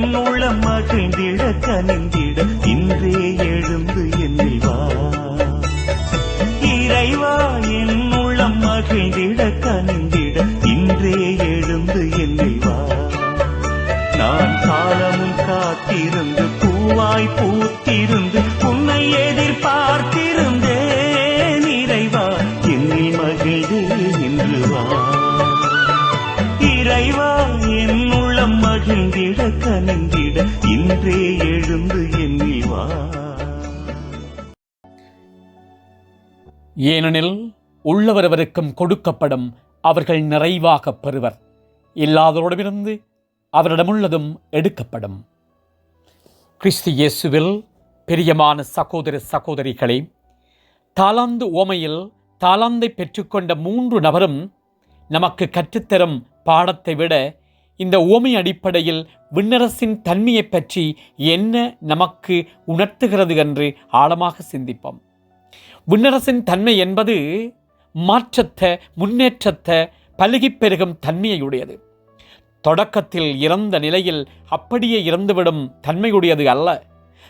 என் உள்ளம் மகிழ்ந்திட கனிந்திட மகிழ்ந்திட இன்றே எழுந்து என்னில் வா. ஏனெனில் உள்ளவரவருக்கும் கொடுக்கப்படும் அவர்கள் நிறைவாக பெறுவர். இல்லாதவரிடமிருந்து அவரிடமுள்ளதும் எடுக்கப்படும். கிறிஸ்து இயேசுவில் பிரியமான சகோதர சகோதரிகளை தாலாந்து ஓமையில் தாலாந்தை பெற்றுக்கொண்ட மூன்று நபரும் நமக்கு கற்றுத்தரும் பாடத்தை விட இந்த உவமை அடிப்படையில் விண்ணரசின் தன்மையைப் பற்றி என்ன நமக்கு உணர்த்துகிறது என்று ஆழமாக சிந்திப்போம். விண்ணரசின் தன்மை என்பது மாற்றத்தை முன்னேற்றத்தை பலுகிப் பெருகும் தன்மையுடையது. தொடக்கத்தில் இறந்த நிலையில் அப்படியே இறந்துவிடும் தன்மையுடையது அல்ல.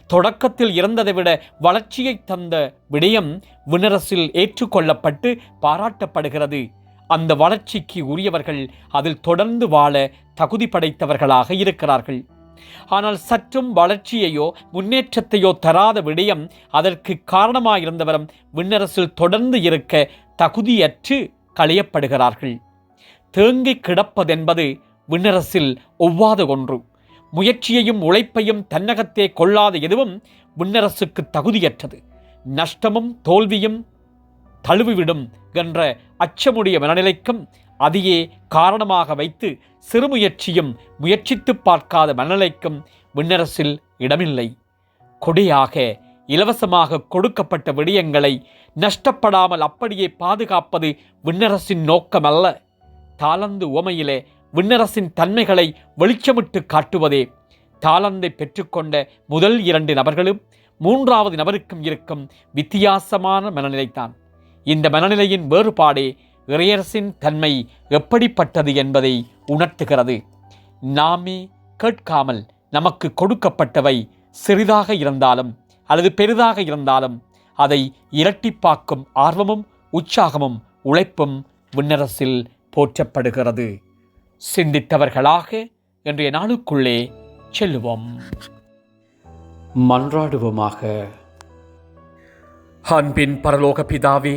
தொடக்கத்தில் இறந்ததை விட வளர்ச்சியை தந்த விடயம் விண்ணரசில் ஏற்றுக்கொள்ளப்பட்டு பாராட்டப்படுகிறது. அந்த வளர்ச்சிக்கு உரியவர்கள் அதில் தொடர்ந்து வாழ தகுதி படைத்தவர்களாக இருக்கிறார்கள். ஆனால் சற்றும் வளர்ச்சியையோ முன்னேற்றத்தையோ தராத விடயம் அதற்கு காரணமாயிருந்தவரும் விண்ணரசில் தொடர்ந்து இருக்க தகுதியற்று களையப்படுகிறார்கள். தேங்கி கிடப்பதென்பது விண்ணரசில் ஒவ்வாத ஒன்று. முயற்சியையும் உழைப்பையும் தன்னகத்தே கொள்ளாத எதுவும் விண்ணரசுக்கு தகுதியற்றது. நஷ்டமும் தோல்வியும் தழுவிவிடும் என்ற அச்சமுடைய மனநிலைக்கும் அதையே காரணமாக வைத்து சிறுமுயற்சியும் முயற்சித்து பார்க்காத மனநிலைக்கும் விண்ணரசில் இடமில்லை. கொடியாக இலவசமாக கொடுக்கப்பட்ட விடயங்களை நஷ்டப்படாமல் அப்படியே பாதுகாப்பது விண்ணரசின் நோக்கமல்ல. தாளந்து உவமையிலே விண்ணரசின் தன்மைகளை வெளிச்சமிட்டு காட்டுவதே. தாளந்தை பெற்றுக்கொண்ட முதல் இரண்டு நபர்களும் மூன்றாவது நபருக்கும் இருக்கும் வித்தியாசமான மனநிலைத்தான் இந்த மனநிலையின் வேறுபாடே இறையரசின் தன்மை எப்படிப்பட்டது என்பதை உணர்த்துகிறது. நாமே கேட்காமல் நமக்கு கொடுக்கப்பட்டவை சிறிதாக இருந்தாலும் அல்லது பெரிதாக இருந்தாலும் அதை இரட்டிப்பாக்கும் ஆர்வமும் உற்சாகமும் உழைப்பும் விண்ணரசில் போற்றப்படுகிறது. சிந்தித்தவர்களாக இன்றைய நாளுக்குள்ளே செல்லுவோம். மன்றாடுவோமாக. அன்பின் பரலோக பிதாவே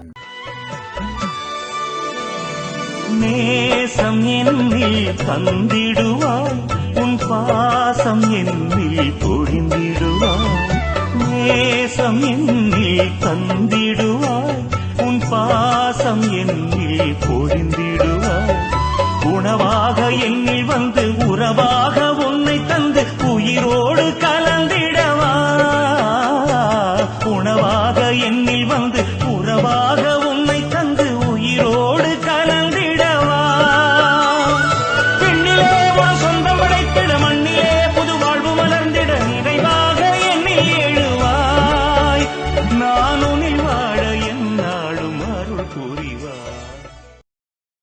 நேசம் என்னில் தந்திடுவாய் உன் பாசம் என்னில் பொழிந்திடுவாய். நேசம் என்னில் தந்திடுவாய் உன் பாசம் என்னில் பொழி